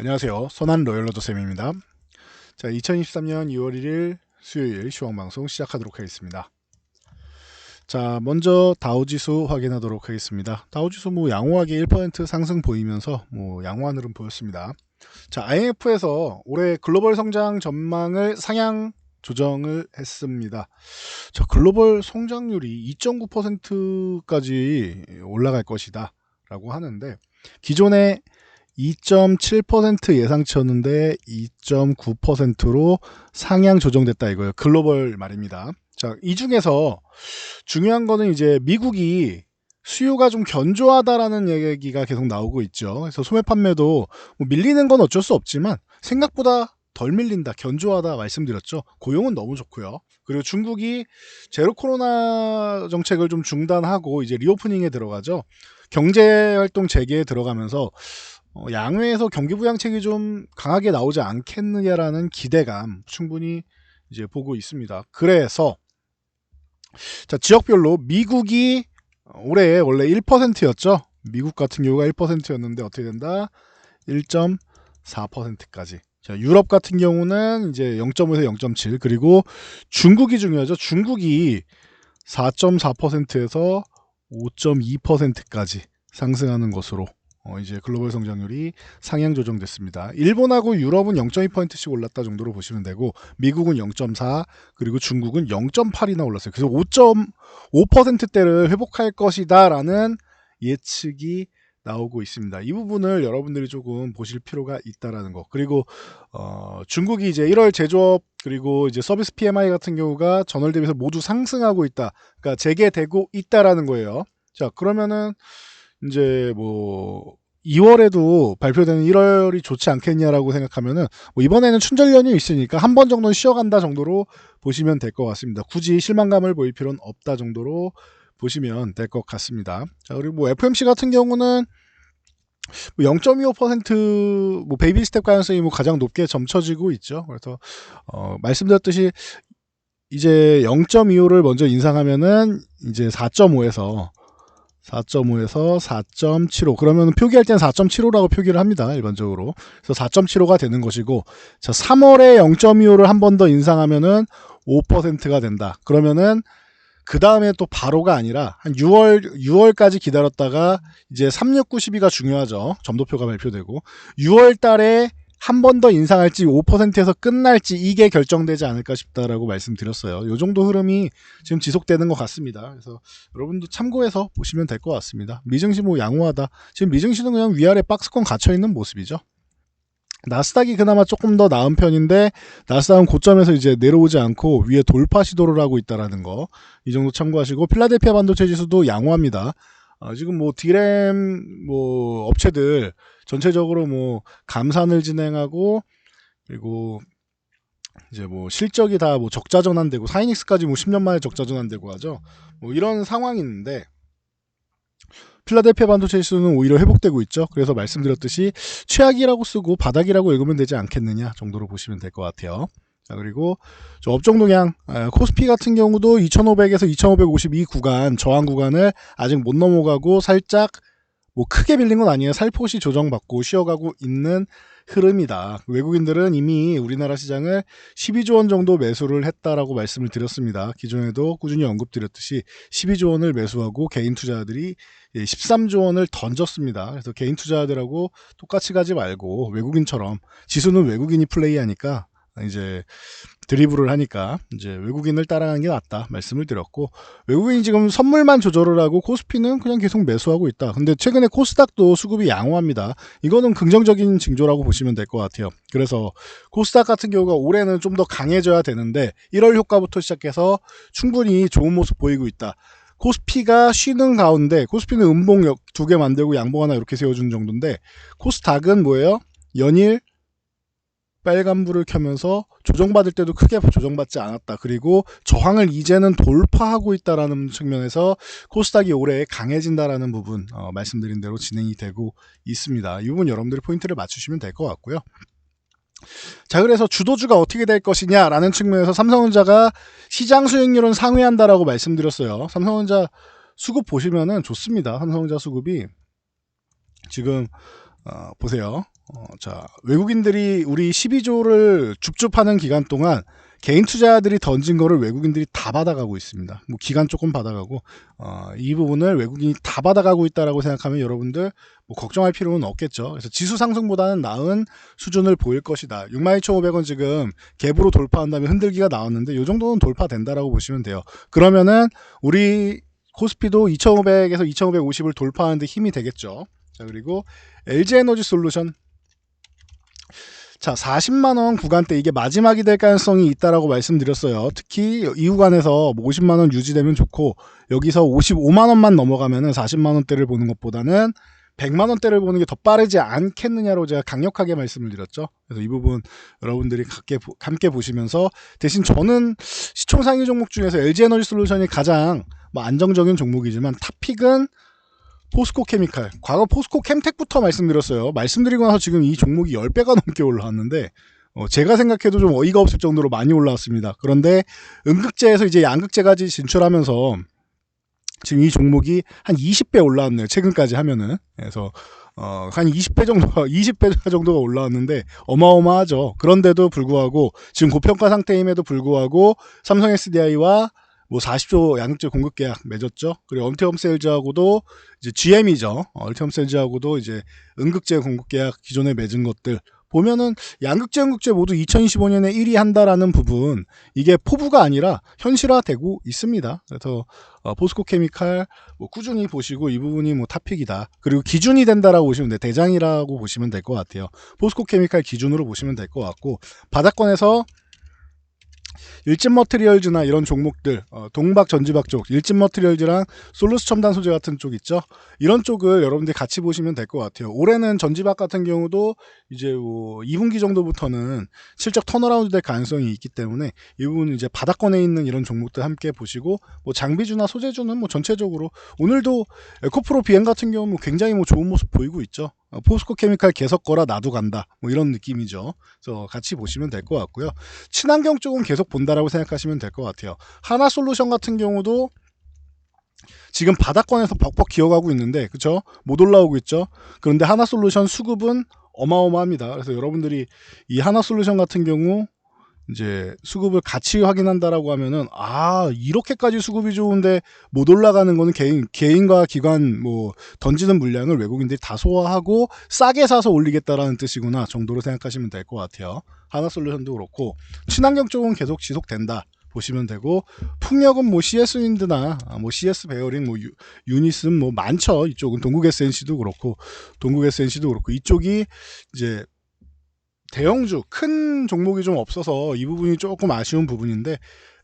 안녕하세요. 선한 로열러더 쌤입니다. 자, 2023년 2월 1일 수요일 시황 방송 시작하도록 하겠습니다. 자, 먼저 다우지수 확인하도록 하겠습니다. 다우지수 뭐 양호하게 1% 상승 보이면서 뭐 양호한 흐름 보였습니다. 자, IMF에서 올해 글로벌 성장 전망을 상향 조정을 했습니다. 자, 글로벌 성장률이 2.9%까지 올라갈 것이다. 라고 하는데, 기존에 2.7% 예상치였는데 2.9%로 상향 조정됐다 이거예요. 글로벌 말입니다. 자, 이 중에서 중요한 거는 이제 미국이 수요가 좀 견조하다라는 얘기가 계속 나오고 있죠. 그래서 소매 판매도 뭐 밀리는 건 어쩔 수 없지만 생각보다 덜 밀린다, 견조하다 말씀드렸죠. 고용은 너무 좋고요. 그리고 중국이 제로 코로나 정책을 좀 중단하고 이제 리오프닝에 들어가죠. 경제 활동 재개에 들어가면서 어, 양회에서 경기 부양책이 좀 강하게 나오지 않겠느냐라는 기대감 충분히 이제 보고 있습니다. 그래서 자 지역별로 미국이 올해 원래 1%였죠. 미국 같은 경우가 1%였는데 어떻게 된다? 1.4%까지. 자, 유럽 같은 경우는 이제 0.5에서 0.7 그리고 중국이 중요하죠. 중국이 4.4%에서 5.2%까지 상승하는 것으로 어, 이제 글로벌 성장률이 상향 조정됐습니다. 일본하고 유럽은 0.2%씩 올랐다 정도로 보시면 되고 미국은 0.4 그리고 중국은 0.8이나 올랐어요. 그래서 5.5%대를 회복할 것이다라는 예측이 나오고 있습니다. 이 부분을 여러분들이 조금 보실 필요가 있다라는 거. 그리고 어, 중국이 이제 1월 제조업 그리고 이제 서비스 PMI 같은 경우가 전월 대비해서 모두 상승하고 있다. 그러니까 재개되고 있다라는 거예요. 자, 그러면은 이제 뭐 2월에도 발표되는 1월이 좋지 않겠냐라고 생각하면은 뭐 이번에는 춘절 연휴 있으니까 한 번 정도는 쉬어간다 정도로 보시면 될 것 같습니다. 굳이 실망감을 보일 필요는 없다 정도로 보시면 될 것 같습니다. 자, 그리고 뭐 FMC 같은 경우는 0.25%뭐 뭐 베이비 스텝 가능성이 뭐 가장 높게 점쳐지고 있죠. 그래서 어, 말씀드렸듯이 이제 0.25를 먼저 인상하면은 이제 4.5에서 4.5에서 4.75 그러면 표기할 때는 4.75라고 표기를 합니다 일반적으로. 그래서 4.75가 되는 것이고 자 3월에 0.25를 한 번 더 인상하면은 5%가 된다. 그러면은 그 다음에 또 바로가 아니라 한 6월 6월까지 기다렸다가 이제 36912가 중요하죠. 점도표가 발표되고. 6월 달에 한 번 더 인상할지 5%에서 끝날지 이게 결정되지 않을까 싶다라고 말씀드렸어요. 이 정도 흐름이 지금 지속되는 것 같습니다. 그래서 여러분도 참고해서 보시면 될 것 같습니다. 미증시 뭐 양호하다. 지금 미증시는 그냥 위아래 박스권 갇혀 있는 모습이죠. 나스닥이 그나마 조금 더 나은 편인데 나스닥은 고점에서 이제 내려오지 않고 위에 돌파 시도를 하고 있다라는 거 이 정도 참고하시고 필라델피아 반도체 지수도 양호합니다. 어, 지금 뭐 디램 뭐 업체들 전체적으로 뭐 감산을 진행하고 그리고 이제 뭐 실적이 다 뭐 적자 전환되고 사이닉스까지 뭐 10년 만에 적자 전환되고 하죠. 뭐 이런 상황이 있는데 필라델피아 반도체 지수는 오히려 회복되고 있죠. 그래서 말씀드렸듯이 최악이라고 쓰고 바닥이라고 읽으면 되지 않겠느냐 정도로 보시면 될 것 같아요. 자, 그리고 저 업종 동향 코스피 같은 경우도 2,500에서 2,552 구간 저항 구간을 아직 못 넘어가고 살짝 뭐 크게 빌린 건 아니에요. 살포시 조정받고 쉬어가고 있는 흐름이다. 외국인들은 이미 우리나라 시장을 12조 원 정도 매수를 했다라고 말씀을 드렸습니다. 기존에도 꾸준히 언급드렸듯이 12조 원을 매수하고 개인 투자들이 13조 원을 던졌습니다. 그래서 개인 투자들하고 똑같이 가지 말고 외국인처럼 지수는 외국인이 플레이하니까 이제 드리블을 하니까 이제 외국인을 따라가는 게 낫다 말씀을 드렸고 외국인이 지금 선물만 조절을 하고 코스피는 그냥 계속 매수하고 있다. 근데 최근에 코스닥도 수급이 양호합니다. 이거는 긍정적인 징조라고 보시면 될 것 같아요. 그래서 코스닥 같은 경우가 올해는 좀 더 강해져야 되는데 1월 효과부터 시작해서 충분히 좋은 모습 보이고 있다. 코스피가 쉬는 가운데 코스피는 음봉 두 개 만들고 양봉 하나 이렇게 세워주는 정도인데 코스닥은 뭐예요? 연일 빨간불을 켜면서 조정받을 때도 크게 조정받지 않았다. 그리고 저항을 이제는 돌파하고 있다라는 측면에서 코스닥이 올해 강해진다라는 부분 어, 말씀드린 대로 진행이 되고 있습니다. 이 부분 여러분들이 포인트를 맞추시면 될 것 같고요. 자, 그래서 주도주가 어떻게 될 것이냐라는 측면에서 삼성전자가 시장 수익률은 상회한다라고 말씀드렸어요. 삼성전자 수급 보시면은 좋습니다. 삼성전자 수급이 지금 어, 보세요. 어, 자, 외국인들이 우리 12조를 줍줍하는 기간 동안 개인 투자자들이 던진 거를 외국인들이 다 받아가고 있습니다. 뭐 기간 조금 받아가고 어, 이 부분을 외국인이 다 받아가고 있다라고 생각하면 여러분들 뭐 걱정할 필요는 없겠죠. 그래서 지수 상승보다는 나은 수준을 보일 것이다. 62,500원 지금 갭으로 돌파한 다음에 흔들기가 나왔는데 이 정도는 돌파된다라고 보시면 돼요. 그러면은 우리 코스피도 2,500에서 2,550을 돌파하는데 힘이 되겠죠. 자 그리고 LG 에너지 솔루션 자, 40만 원 구간대 이게 마지막이 될 가능성이 있다라고 말씀드렸어요. 특히 이 구간에서 50만 뭐원 유지되면 좋고 여기서 55만 원만 넘어가면은 40만 원대를 보는 것보다는 100만 원대를 보는 게 더 빠르지 않겠느냐로 제가 강력하게 말씀을 드렸죠. 그래서 이 부분 여러분들이 함께, 함께 보시면서 대신 저는 시총 상위 종목 중에서 LG 에너지 솔루션이 가장 뭐 안정적인 종목이지만 탑픽은 포스코 케미칼. 과거 포스코 캠텍부터 말씀드렸어요. 말씀드리고 나서 지금 이 종목이 10배가 넘게 올라왔는데, 어, 제가 생각해도 좀 어이가 없을 정도로 많이 올라왔습니다. 그런데 음극재에서 이제 양극재까지 진출하면서 지금 이 종목이 한 20배 올라왔네요. 최근까지 하면은. 그래서 어, 한 20배 정도가, 20배 정도가 올라왔는데, 어마어마하죠. 그런데도 불구하고, 지금 고평가 상태임에도 불구하고, 삼성 SDI와 뭐 40조 양극재 공급 계약 맺었죠. 그리고 엄태엄셀즈하고도 이제 GM이죠. 얼티엄 셀즈하고도 이제 응극재 공급 계약 기존에 맺은 것들 보면은 양극재 응극재 모두 2025년에 1위 한다라는 부분 이게 포부가 아니라 현실화되고 있습니다. 그래서 어, 포스코 케미칼 뭐 꾸준히 보시고 이 부분이 뭐 탑픽이다. 그리고 기준이 된다라고 보시면 돼. 대장이라고 보시면 될 것 같아요. 포스코 케미칼 기준으로 보시면 될 것 같고 바닥권에서 일진 머트리얼즈나 이런 종목들 어, 동박 전지박 쪽 일진 머트리얼즈랑 솔루스 첨단 소재 같은 쪽 있죠? 이런 쪽을 여러분들이 같이 보시면 될 것 같아요. 올해는 전지박 같은 경우도 이제 뭐 2분기 정도부터는 실적 턴어라운드 될 가능성이 있기 때문에 이 부분은 이제 바닥권에 있는 이런 종목들 함께 보시고 뭐 장비주나 소재주는 뭐 전체적으로 오늘도 에코프로 비행 같은 경우는 뭐 굉장히 뭐 좋은 모습 보이고 있죠? 어, 포스코 케미칼 계속 거라 나도 간다. 뭐 이런 느낌이죠. 그래서 같이 보시면 될 것 같고요. 친환경 쪽은 계속 본다라고 생각하시면 될 것 같아요. 하나 솔루션 같은 경우도 지금 바닥권에서 벅벅 기어가고 있는데 그쵸? 못 올라오고 있죠? 그런데 하나 솔루션 수급은 어마어마합니다. 그래서 여러분들이 이 하나 솔루션 같은 경우 이제 수급을 같이 확인한다라고 하면은 아 이렇게까지 수급이 좋은데 못 올라가는 거는 개인 개인과 기관 뭐 던지는 물량을 외국인들이 다 소화하고 싸게 사서 올리겠다라는 뜻이구나 정도로 생각하시면 될 것 같아요. 하나솔루션도 그렇고 친환경 쪽은 계속 지속된다. 보시면 되고 풍력은 뭐 CS 윈드나 뭐 CS 베어링 뭐 유, 유니슨 뭐 많죠 이쪽은 동국 SNC도 그렇고 동국 SNC도 그렇고 이쪽이 이제 대형주 큰 종목이 좀 없어서 이 부분이 조금 아쉬운 부분인데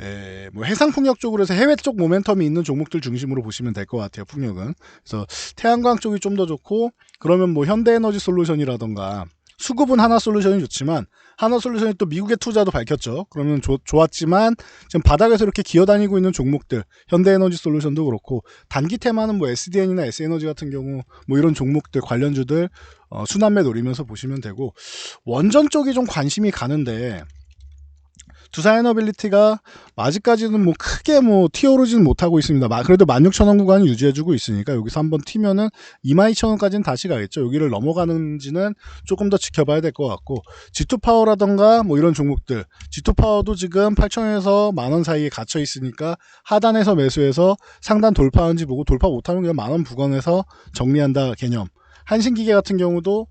에, 뭐 해상 풍력 쪽으로 해서 해외 쪽 모멘텀이 있는 종목들 중심으로 보시면 될 것 같아요 풍력은. 그래서 태양광 쪽이 좀 더 좋고 그러면 뭐 현대에너지 솔루션이라던가 수급은 하나 솔루션이 좋지만 하나 솔루션이 또 미국의 투자도 밝혔죠. 그러면 조, 좋았지만 지금 바닥에서 이렇게 기어다니고 있는 종목들 현대에너지 솔루션도 그렇고 단기 테마는 뭐 SDN이나 S에너지 같은 경우 뭐 이런 종목들 관련주들 어, 순환매 노리면서 보시면 되고 원전 쪽이 좀 관심이 가는데 두산 에너빌리티가 아직까지는 뭐 크게 뭐 튀어오르지는 못하고 있습니다. 그래도 16,000원 구간을 유지해주고 있으니까 여기서 한번 튀면은 22,000원까지는 다시 가겠죠. 여기를 넘어가는지는 조금 더 지켜봐야 될 것 같고 G2 파워라던가 뭐 이런 종목들 G2 파워도 지금 8,000원에서 만원 사이에 갇혀 있으니까 하단에서 매수해서 상단 돌파하는지 보고 돌파 못하면 그냥 만원 부근에서 정리한다 개념. 한신기계 같은 경우도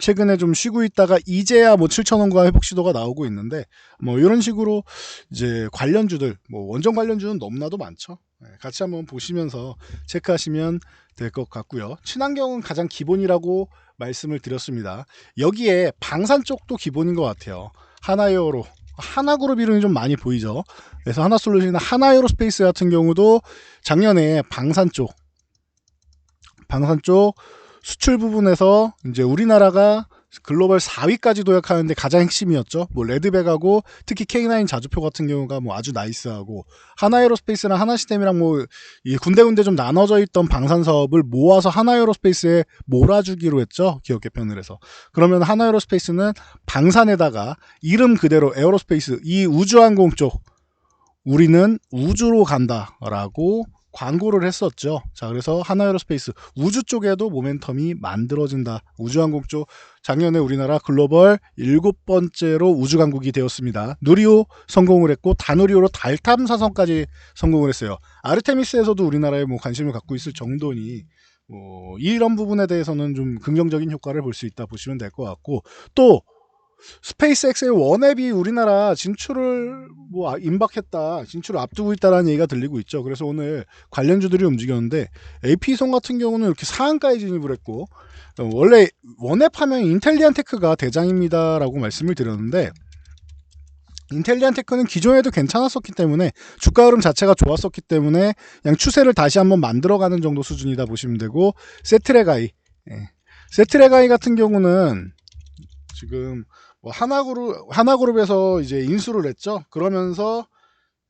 최근에 좀 쉬고 있다가 이제야 뭐 7천 원과 회복 시도가 나오고 있는데 뭐 이런 식으로 이제 관련주들 뭐 원전 관련주는 너무나도 많죠. 네, 같이 한번 보시면서 체크하시면 될 것 같고요. 친환경은 가장 기본이라고 말씀을 드렸습니다. 여기에 방산 쪽도 기본인 것 같아요. 하나에어로 하나그룹 이름이 좀 많이 보이죠. 그래서 하나솔루션이나 하나에어로스페이스 같은 경우도 작년에 방산 쪽 방산 쪽 수출 부분에서 이제 우리나라가 글로벌 4위까지 도약하는데 가장 핵심이었죠. 뭐 레드백하고 특히 K9 자주표 같은 경우가 뭐 아주 나이스하고 하나에로스페이스랑 하나시스템이랑 뭐 이 군데군데 좀 나눠져 있던 방산 사업을 모아서 하나에로스페이스에 몰아주기로 했죠. 기업 개편을 해서. 그러면 하나에로스페이스는 방산에다가 이름 그대로 에어로스페이스 이 우주항공 쪽 우리는 우주로 간다라고 광고를 했었죠. 자, 그래서 하나 에어로스페이스 우주 쪽에도 모멘텀이 만들어진다. 우주항공 쪽 작년에 우리나라 글로벌 일곱 번째로 우주 강국이 되었습니다. 누리호 성공을 했고 다누리호로 달 탐사선까지 성공을 했어요. 아르테미스에서도 우리나라에 뭐 관심을 갖고 있을 정도니 뭐 이런 부분에 대해서는 좀 긍정적인 효과를 볼 수 있다 보시면 될 것 같고 또 스페이스X의 원앱이 우리나라 진출을 뭐 아, 임박했다, 진출을 앞두고 있다라는 얘기가 들리고 있죠. 그래서 오늘 관련주들이 움직였는데 AP송 같은 경우는 이렇게 상한가에 진입을 했고 어, 원래 원앱 하면 인텔리안테크가 대장입니다라고 말씀을 드렸는데 인텔리안테크는 기존에도 괜찮았었기 때문에 주가 흐름 자체가 좋았었기 때문에 그냥 추세를 다시 한번 만들어가는 정도 수준이다 보시면 되고 세트레가이 예. 세트레가이 같은 경우는 지금 뭐 하나그룹 하나그룹에서 이제 인수를 했죠. 그러면서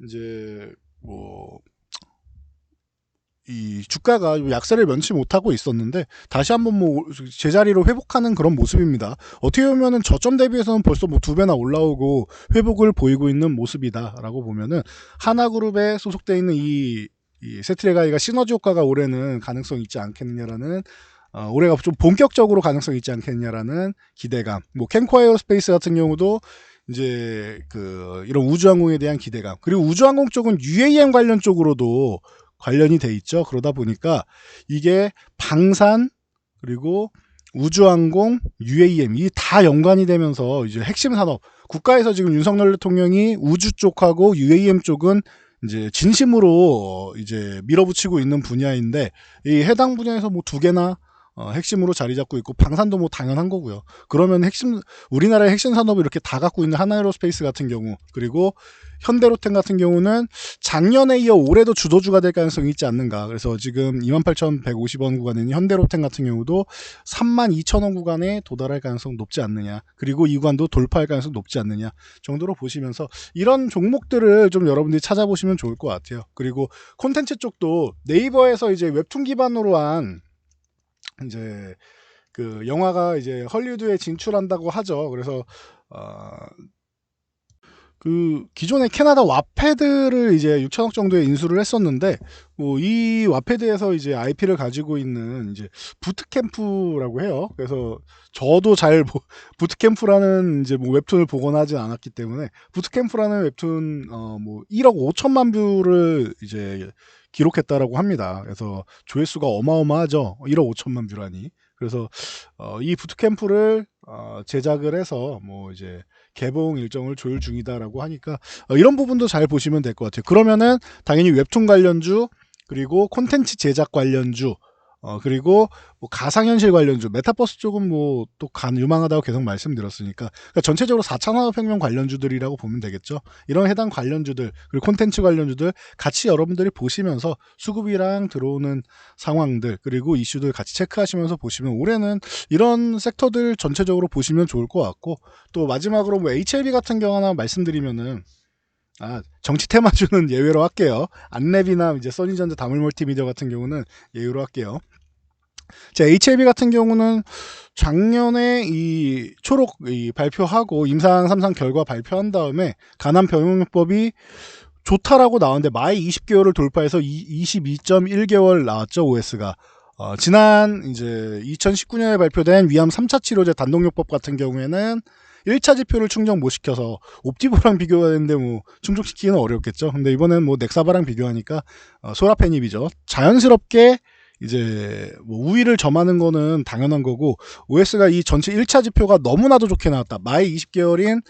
이제 뭐 이 주가가 약세를 면치 못하고 있었는데 다시 한번 뭐 제자리로 회복하는 그런 모습입니다. 어떻게 보면은 저점 대비해서는 벌써 뭐 두 배나 올라오고 회복을 보이고 있는 모습이다라고 보면은 하나그룹에 소속돼 있는 이, 이 세트레가이가 시너지 효과가 올해는 가능성이 있지 않겠느냐라는 어, 올해가 좀 본격적으로 가능성이 있지 않겠냐라는 기대감. 뭐 캔코 에어 스페이스 같은 경우도 이제 그 이런 우주항공에 대한 기대감. 그리고 우주항공 쪽은 UAM 관련 쪽으로도 관련이 돼 있죠. 그러다 보니까 이게 방산 그리고 우주항공, UAM 이 다 연관이 되면서 이제 핵심 산업 국가에서 지금 윤석열 대통령이 우주 쪽하고 UAM 쪽은 이제 진심으로 이제 밀어붙이고 있는 분야인데 이 해당 분야에서 뭐 두 개나 어, 핵심으로 자리 잡고 있고 방산도 뭐 당연한 거고요. 그러면 핵심 우리나라의 핵심 산업을 이렇게 다 갖고 있는 하나에로스페이스 같은 경우 그리고 현대로템 같은 경우는 작년에 이어 올해도 주도주가 될 가능성이 있지 않는가. 그래서 지금 28,150원 구간인 현대로템 같은 경우도 32,000원 구간에 도달할 가능성 높지 않느냐. 그리고 이 구간도 돌파할 가능성 높지 않느냐 정도로 보시면서 이런 종목들을 좀 여러분들이 찾아보시면 좋을 것 같아요. 그리고 콘텐츠 쪽도 네이버에서 이제 웹툰 기반으로 한 이제 그 영화가 이제 헐리우드에 진출한다고 하죠. 그래서 어, 그 기존의 캐나다 와패드를 이제 6천억 정도에 인수를 했었는데 뭐 이 와패드에서 이제 IP를 가지고 있는 이제 부트캠프라고 해요. 그래서 저도 잘 부트캠프라는 이제 뭐 웹툰을 보거나 하진 않았기 때문에 부트캠프라는 웹툰 어 뭐 1억 5천만 뷰를 이제 기록했다라고 합니다. 그래서 조회수가 어마어마하죠. 1억 5천만 뷰라니. 그래서 어, 이 부트캠프를 어, 제작을 해서 뭐 이제 개봉 일정을 조율 중이다라고 하니까 어, 이런 부분도 잘 보시면 될 것 같아요. 그러면은 당연히 웹툰 관련주 그리고 콘텐츠 제작 관련주 어, 그리고 뭐 가상현실 관련주, 메타버스 쪽은 뭐또 유망하다고 계속 말씀드렸으니까 그러니까 전체적으로 4차 산업혁명 관련주들이라고 보면 되겠죠. 이런 해당 관련주들 그리고 콘텐츠 관련주들 같이 여러분들이 보시면서 수급이랑 들어오는 상황들 그리고 이슈들 같이 체크하시면서 보시면 올해는 이런 섹터들 전체적으로 보시면 좋을 것 같고 또 마지막으로 뭐 HLB 같은 경우 하나 말씀드리면은 아, 정치 테마주는 예외로 할게요. 안랩이나 이제 써니전자 다물 멀티미디어 같은 경우는 예외로 할게요. 자, HLB 같은 경우는 작년에 이 초록 이 발표하고 임상 3상 결과 발표한 다음에 가난 병용요법이 좋다라고 나왔는데 마이 20개월을 돌파해서 22.1개월 나왔죠, OS가. 어, 지난 이제 2019년에 발표된 위암 3차 치료제 단독요법 같은 경우에는 1차 지표를 충족 못 시켜서 옵티버랑 비교하는데 뭐 충족시키기는 어렵겠죠. 근데 이번엔 뭐 넥사바랑 비교하니까 어, 소라페닙이죠. 자연스럽게 이제 뭐 우위를 점하는 거는 당연한 거고 OS가 이 전체 1차 지표가 너무나도 좋게 나왔다. 마이 20개월인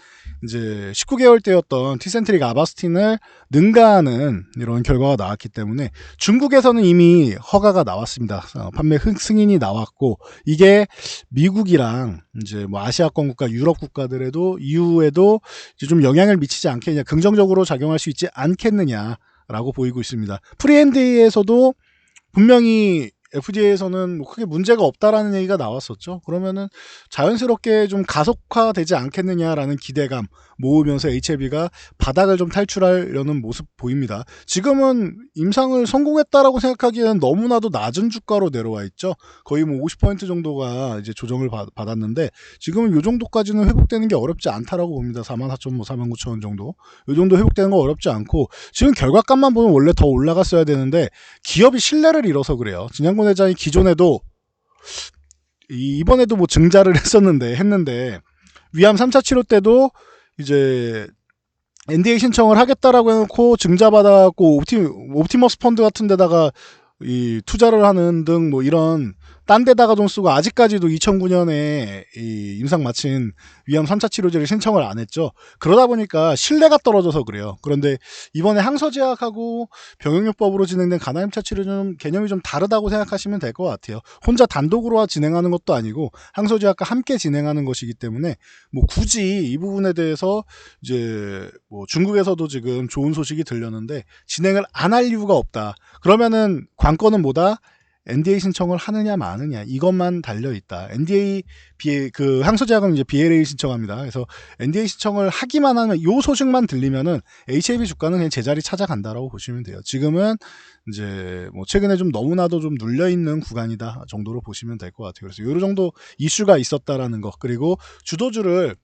이제 19개월 때였던 티센트릭 아바스틴을 능가하는 이런 결과가 나왔기 때문에 중국에서는 이미 허가가 나왔습니다. 어, 판매 승인이 나왔고 이게 미국이랑 이제 뭐 아시아권 국가, 유럽 국가들에도 이후에도 좀 영향을 미치지 않겠느냐, 긍정적으로 작용할 수 있지 않겠느냐라고 보이고 있습니다. 프리엔드에서도 분명히 FDA에서는 뭐 크게 문제가 없다라는 얘기가 나왔었죠. 그러면은 자연스럽게 좀 가속화되지 않겠느냐라는 기대감 모으면서 HLB가 바닥을 좀 탈출하려는 모습 보입니다. 지금은 임상을 성공했다라고 생각하기에는 너무나도 낮은 주가로 내려와 있죠. 거의 뭐 50% 정도가 이제 조정을 받, 았는데 지금은 이 정도까지는 회복되는 게 어렵지 않다라고 봅니다. 44,000원, 49,000원 정도. 이 정도 회복되는 거 어렵지 않고 지금 결과값만 보면 원래 더 올라갔어야 되는데 기업이 신뢰를 잃어서 그래요. 진양권 회장이 기존에도 이- 이번에도 뭐 증자를 했었는데 했는데 위암 3차 치료 때도 이제 NDA 신청을 하겠다라고 해놓고 증자 받아갖고 옵티, 옵티머스 펀드 같은 데다가 이 투자를 하는 등 뭐 이런 딴 데다가 돈 쓰고 아직까지도 2009년에 이 임상 마친 위암 3차 치료제를 신청을 안 했죠. 그러다 보니까 신뢰가 떨어져서 그래요. 그런데 이번에 항서제약하고 병용요법으로 진행된 간암차 치료는 개념이 좀 다르다고 생각하시면 될 것 같아요. 혼자 단독으로 진행하는 것도 아니고 항서제약과 함께 진행하는 것이기 때문에 뭐 굳이 이 부분에 대해서 이제 뭐 중국에서도 지금 좋은 소식이 들렸는데 진행을 안 할 이유가 없다. 그러면은 관건은 뭐다? NDA 신청을 하느냐 마느냐 이것만 달려 있다. NDA 비그 항소제약은 이제 BLA 신청합니다. 그래서 NDA 신청을 하기만 하면 요 소식만 들리면은 HAB 주가는 그냥 제자리 찾아간다라고 보시면 돼요. 지금은 이제 뭐 최근에 좀 너무나도 좀 눌려 있는 구간이다 정도로 보시면 될 것 같아요. 그래서 요 정도 이슈가 있었다라는 거 그리고 주도주를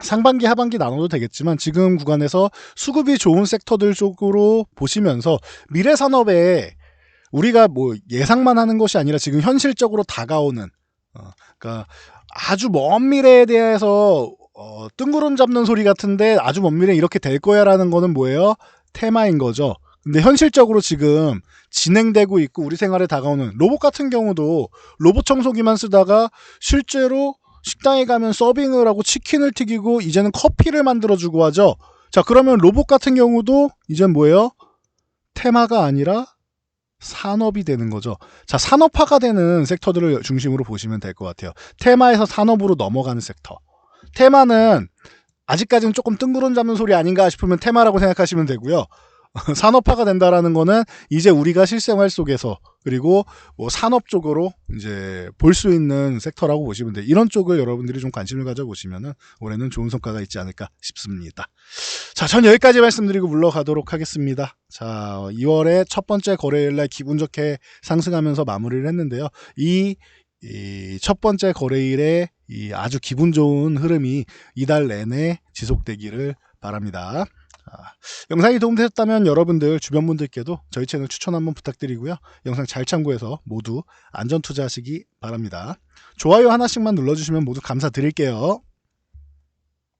상반기 하반기 나눠도 되겠지만 지금 구간에서 수급이 좋은 섹터들 쪽으로 보시면서 미래 산업에 우리가 뭐 예상만 하는 것이 아니라 지금 현실적으로 다가오는 어, 그러니까 아주 먼 미래에 대해서 어, 뜬구름 잡는 소리 같은데 아주 먼 미래에 이렇게 될 거야라는 거는 뭐예요? 테마인 거죠. 근데 현실적으로 지금 진행되고 있고 우리 생활에 다가오는 로봇 같은 경우도 로봇 청소기만 쓰다가 실제로 식당에 가면 서빙을 하고 치킨을 튀기고 이제는 커피를 만들어주고 하죠. 자 그러면 로봇 같은 경우도 이젠 뭐예요? 테마가 아니라 산업이 되는 거죠. 자, 산업화가 되는 섹터들을 중심으로 보시면 될 것 같아요. 테마에서 산업으로 넘어가는 섹터. 테마는 아직까지는 조금 뜬구름 잡는 소리 아닌가 싶으면 테마라고 생각하시면 되고요. 산업화가 된다라는 거는 이제 우리가 실생활 속에서 그리고 뭐 산업 쪽으로 이제 볼 수 있는 섹터라고 보시면 돼요. 이런 쪽을 여러분들이 좀 관심을 가져보시면은 올해는 좋은 성과가 있지 않을까 싶습니다. 자, 전 여기까지 말씀드리고 물러가도록 하겠습니다. 자, 2월에 첫 번째 거래일 날 기분 좋게 상승하면서 마무리를 했는데요. 이, 이첫 번째 거래일에 이 아주 기분 좋은 흐름이 이달 내내 지속되기를 바랍니다. 아, 영상이 도움되셨다면 여러분들 주변 분들께도 저희 채널 추천 한번 부탁드리고요. 영상 잘 참고해서 모두 안전 투자하시기 바랍니다. 좋아요 하나씩만 눌러주시면 모두 감사드릴게요.